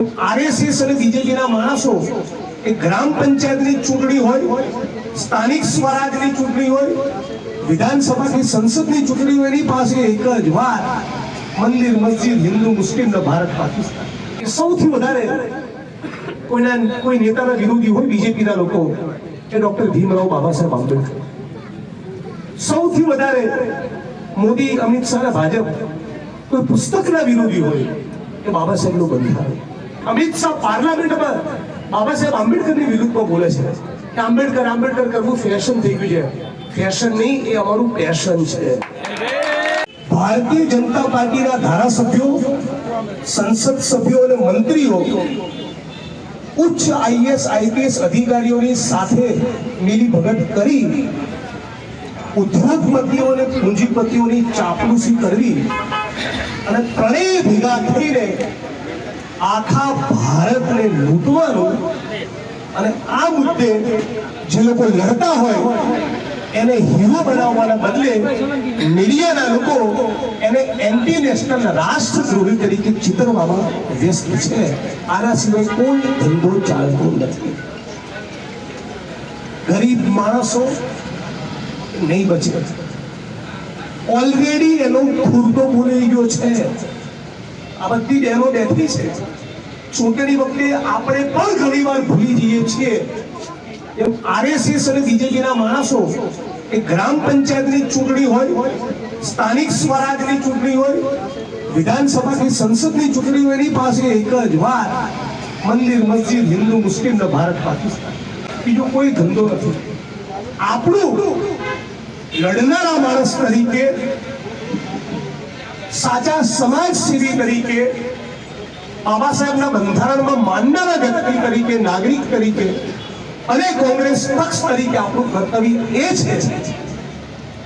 RSS અને બીજેપીના માણસો, એ ગ્રામ પંચાયતની ચૂંટણી હોય, સ્થાનિક સ્વરાજની ચૂંટણી હોય, વિધાનસભાની સંસદની ચૂંટણી હોય, એની પાસે એક જ વાત, મંદિર, મસ્જિદ, હિન્દુ, મુસ્લિમ ને ભારત, પાકિસ્તાન. સૌથી વધારે કોઈના, કોઈ નેતાના વિરોધી હોય બીજેપીના લોકો, એ ડોક્ટર ભીમરાવ બાબા સાહેબ આંબેડકર. સૌથી વધારે મોદી, અમિત શાહ ભાજપ કોઈ પુસ્તકના વિરોધી હોય, એ બાબા સાહેબનું બંધારણ. અમિત શાહ પાર્લામેન્ટમાં બાબા સાહેબ આંબેડકરની વિરુદ્ધમાં બોલે છે કે આંબેડકર આંબેડકર કરવું ફેશન થઈ ગયું છે. ફેશન નહીં, એ અમારું પેશન છે. ભારતીય જનતા પાર્ટીના ધારાસભ્યો, સંસદ સભ્યો અને મંત્રીઓ, ઉચ્ચ આઈએસ, આઈપીએસ અધિકારીઓની સાથે મિલી ભગત કરી ઉદ્યોગપતિઓ અને પૂંજીપતિઓની ચાપલુસી કરવી અને ત્રણેય ભેગા થઈને આખા ભારતને લૂંટવાનું અને આ મુદ્દે જે લોકો લડતા હોય, એને હીરો બનાવવાના બદલે મીડિયાના લોકો એને એન્ટી નેશનલ રાષ્ટ્રદ્રોહી તરીકે ચિતરવામાં વ્યસ્ત છે. આના સિવાય કોઈ ધંધો ચાલતો નથી. ગરીબ માણસો નહીં બચે. ઓલરેડી એનો ખુરદો બોલાઈ ગયો છે. આ બધી બહેનો બેઠી છે. ચૂંટણી વખતે આપણે પણ ઘણીવાર ભૂલી જઈએ છીએ એમ આરએસએસ અને બીજેપીના માણસો એ ગ્રામ પંચાયતની ચૂંટણી હોય, સ્થાનિક સ્વરાજની ચૂંટણી હોય, વિધાનસભાની સંસદની ચૂંટણી હોય, એની પાસે એક જ વાત મંદિર, મસ્જિદ, હિન્દુ, મુસ્લિમ ને ભારત, પાકિસ્તાન. બીજો કોઈ ધંધો નથી. આપણું લડનારા માણસ તરીકે સાચા સમાજ સેવી તરીકે બાબા સાહેબના બંધારણમાં માનનારા વ્યક્તિ તરીકે, નાગરિક તરીકે અને કોંગ્રેસ પક્ષ તરીકે આપણું કર્તવ્ય એ છે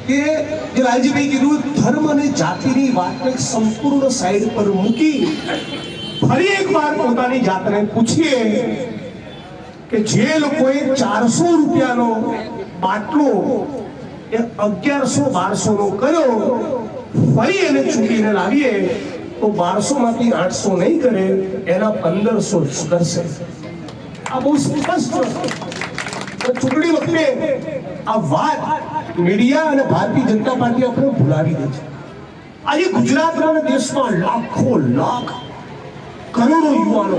કે જે લાલજીભાઈ કીધું, ધર્મ અને જાતિની વાતને સંપૂર્ણ સાઈડ પર મૂકી ફરી એકવાર પોતાની જાતને પૂછીએ કે જે લોકોએ ચારસો રૂપિયાનો બાટલો એ અગિયારસો બારસો નો કર્યો ફરી એને ચૂંટીને લાવીએ, તો બારસો માંથી આઠસો નહીં કરે, એના પંદરસો કરશે. આ બહુ સ્પષ્ટ ચૂંટણી વખતે આ વાત મીડિયા અને ભારતીય જનતા પાર્ટી આપણે ભૂલાવી દે છે. આજે ગુજરાતમાં દેશમાં લાખો, લાખ, કરોડો યુવાનો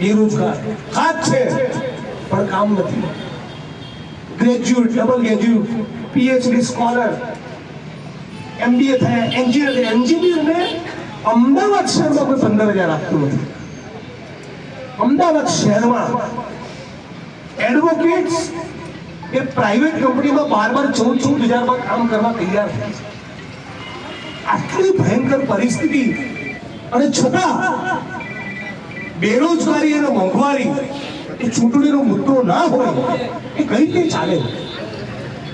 બેરોજગાર. હાથ છે, પણ કામ નથી. Graduate double graduate PhD scholar MBA થયા એન્જિનિયર થયા, એન્જિનિયરને અમદાવાદ શહેરમાં કોઈ પંદર હજાર આપતું નથી. અમદાવાદ શહેરમાં એડવોકેટ્સ એ પ્રાઇવેટ કંપનીમાં બાર બાર ચૌદ ચૌદ હજારમાં કામ કરવા તૈયાર છે. આટલી ભયંકર પરિસ્થિતિ. અને છતાં બેરોજગારી અને મોંઘવારી એ ચૂંટણીનો મુદ્દો ના હોય એ કઈ રીતે ચાલે?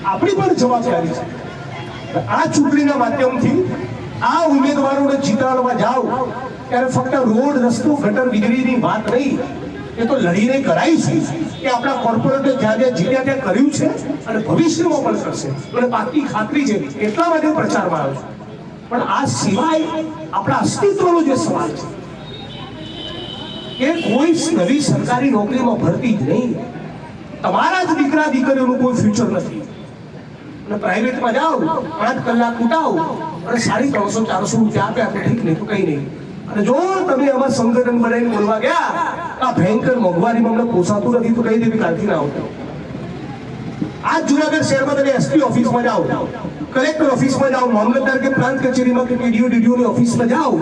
આપણી પણ જવાબદારી છે. આ ચૂંટણીના માધ્યમથી આ ઉમેદવારોને જીતાડવા જાઓ, ત્યારે ફક્ત રોડ, રસ્તો, ગટર, વીજળીની વાત નહીં, એ તો લડીને કરાઈ છે કે આપણા કોર્પોરેટે જ્યાં જ્યાં જીત્યા ત્યાં કર્યું છે અને ભવિષ્યમાં પણ કરશે. મને પાકી ખાતરી છે, એટલા માટે પ્રચારમાં આવ્યો પણ આ સિવાય આપણા અસ્તિત્વનો જે સવાલ છે, કે કોઈ નવી સરકારી નોકરીમાં ભરતી જ નહીં. તમારા જ દીકરા, દીકરીઓનું કોઈ ફ્યુચર નથી. અને પ્રાઇવેટમાં જાઓ, પાંચ કલાક ઉઠાવો અને સાડી ત્રણસો, ચારસો રૂપિયા આપે, આપણે ઠીક નહીં, તો કઈ નહીં. અને જો તમે આમાં સંગઠન બનાવીને બોલવા ગયા આ ભયંકર મોંઘવારીમાં અમને પોસાતું નથી, તો કઈ દેવી કાલથી ના આવતો આજ જુનાગઢ શહેરમાં તમે એસપી ઓફિસમાં જાઓ, કલેક્ટર ઓફિસમાં જાઓ, મામલતદાર કે પ્રાંત કચેરીમાં કે ડીડીઓ ડીડીઓની ઓફિસમાં જાઓ,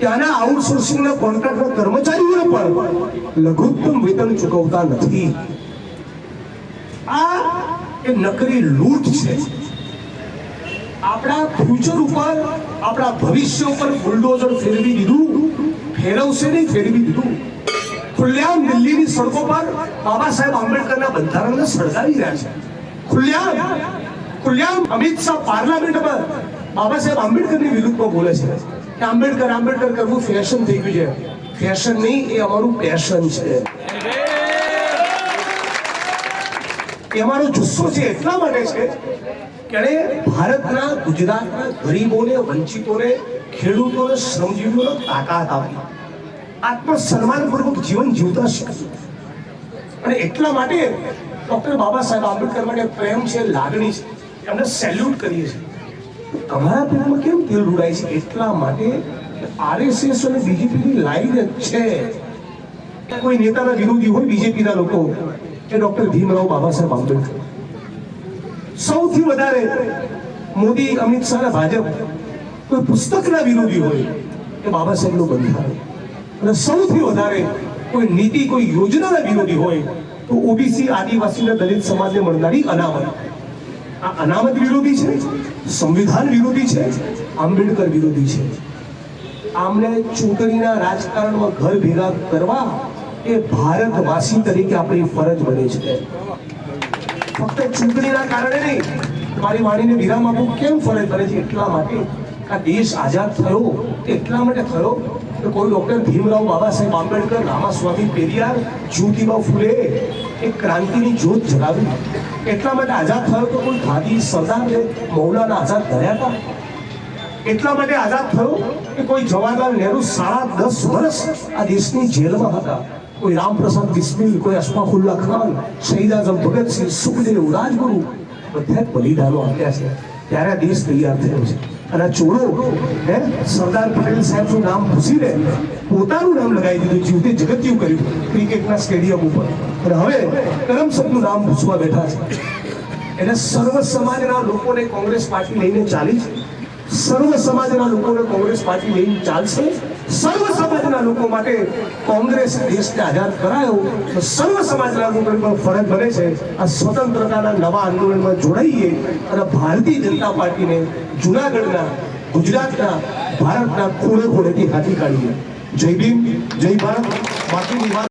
ત્યાંના આઉટસોર્સિંગના કોન્ટ્રાક્ટના કર્મચારીઓને પણ લઘુત્તમ વેતન ચૂકવતા નથી. એ નકરી લૂંટ છે. આપણા ફ્યુચર ઉપર, આપણા ભવિષ્ય ઉપર બુલડોઝર ફેરવી દીધું, ફેરવશે નહીં, ફેરવી દીધું. ખુલ્લેઆમ દિલ્હીની સડકો પર બાબા સાહેબ આંબેડકરના બંધારણને સળગાવી રહ્યા છે. ખુલ્લેઆમ ખુલ્લેઆમ અમિત શાહ પાર્લામેન્ટમાં બાબા સાહેબ આંબેડકરની વિરુદ્ધમાં બોલે છે કે આંબેડકર આંબેડકર કરવું ફેશન થઈ ગયું છે. ફેશન નહીં, એ અમારું પેશન છે. એ અમારો જુસ્સો છે એટલા માટે છે કે ભારતના, ગુજરાતના ગરીબોને, વંચિતોને, ખેડૂતોને, શ્રમજીવીઓને તાકાત આપી. આત્મસન્માનપૂર્વક જીવન જીવતા શીખશું અને એટલા માટે ડોક્ટર બાબા સાહેબ આંબેડકર માટે પ્રેમ છે, લાગણી છે, એમને સેલ્યુટ કરીએ છીએ. તમારા પેટમાં કેમ તેલ ઉડાય છે? એટલા માટે આરએસએસ અને બીજેપીની લાઈન જ છે. કોઈ નેતાના વિરોધી હોય બીજેપીના લોકો. કે ડોક્ટર ભીમરાવ બાબા સાહેબ આંબેડકર. સૌથી વધારે મોદી, અમિત શાહ અને ભાજપ કોઈ પુસ્તકના વિરોધી હોય કે બાબા સાહેબનું બંધારણ. અને સૌથી વધારે કોઈ નીતિ, કોઈ યોજનાના વિરોધી હોય તો ઓબીસી આદિવાસીના દલિત સમાજને મળનારી અનામત. આ અનામત વિરોધી છે, સંવિધાન વિરોધી છે, આંબેડકર વિરોધી છે. આમને ચૂંટણીના રાજકારણમાં ઘર ભેગા કરવા એ ભારતવાસી તરીકે આપણી ફરજ બને છે. ફક્ત ચૂંટણીના કારણે નહીં, મારી વાણીને વિરામ આપવું કેમ ફરજ બને છે? એટલા માટે આ દેશ આઝાદ થયો, એટલા માટે થયો કે કોઈ ડોક્ટર ભીમરાવ બાબા સાહેબ આંબેડકર, રામાસ્વામી, પેરિયાર, જ્યોતિબા ફૂલે એક ક્રાંતિની જ્યોત જગાવી. એટલા માટે આઝાદ થયો તો કોઈ ગાંધી સરદાર મૌલાના આઝાદ કર્યા હતા? એટલા માટે આઝાદ થયો કે કોઈ જવાહરલાલ નહેરુ સાડા દસ વર્ષ આ દેશની જેલમાં હતા? કોઈ રામપ્રસાદ બિસ્મિલ, કોઈ અશફાકુલ્લા ખાન, શહીદ આઝમ ભગતસિંહ સુખદેવ, રાજગુરુ, બધા બલિદાનો આપ્યા છે. ત્યારે આ દેશ તૈયાર થયો છે. અને ચોરો, હે, સરદાર પટેલ સાહેબનું નામ ભૂસીને પોતાનું નામ લગાવી દીધું જીવતે જગત્યું કર્યું, ક્રિકેટના સ્ટેડિયમ ઉપર. અને હવે કરમસદનું નામ ભૂસવા બેઠા છે. એટલે સર્વ સમાજના લોકોને કોંગ્રેસ પાર્ટી લઈને ચાલી છે. સર્વ સમાજના લોકોને કોંગ્રેસ પાર્ટી લઈને ચાલશે. સર્વ સમાજના લોકો માટે કોંગ્રેસ દેશને આઝાદ કરાયો. તો સર્વ સમાજના લોકોની પણ ફરજ બને છે આ સ્વતંત્રતાના નવા આંદોલનમાં જોડાઈએ અને ભારતીય જનતા પાર્ટીને જુનાગઢના, ગુજરાતના, ભારતના ખૂણે ખૂણેથી હાથી કાઢીએ. જય ભીમ, જય ભારત બાકીની વાત